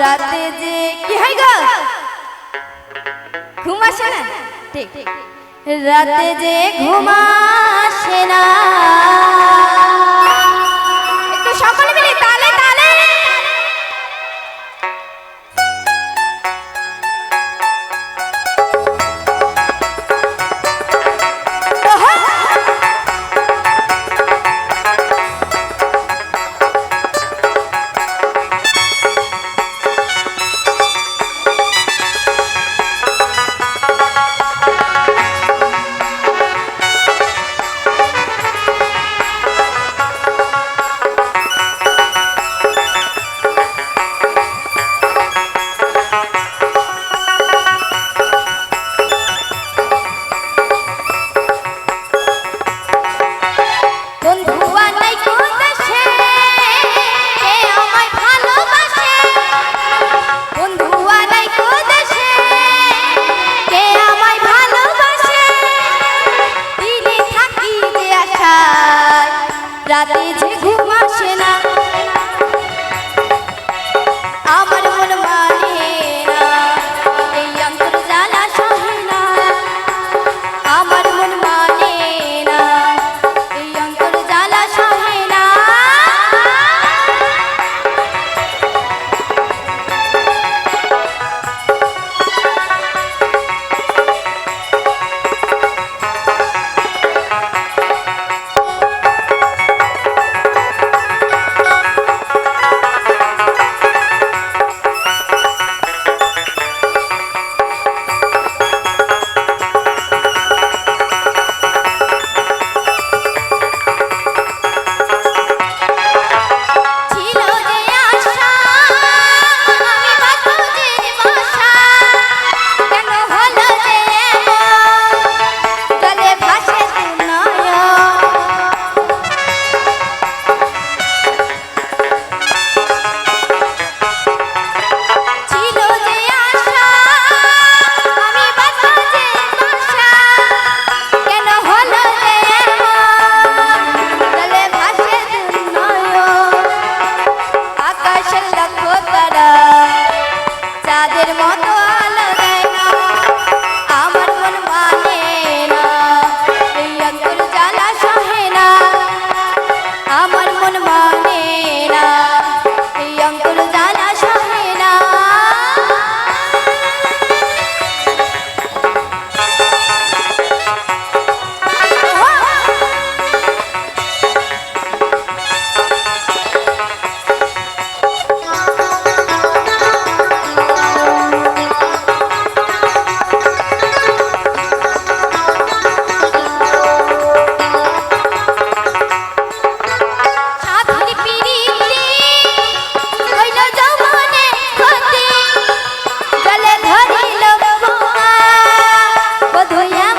রাতে যে কি হয় গো? ঘুম আসে না? ঠিক। রাতে যে ঘুম আসে না। রাতে যে ডোয়া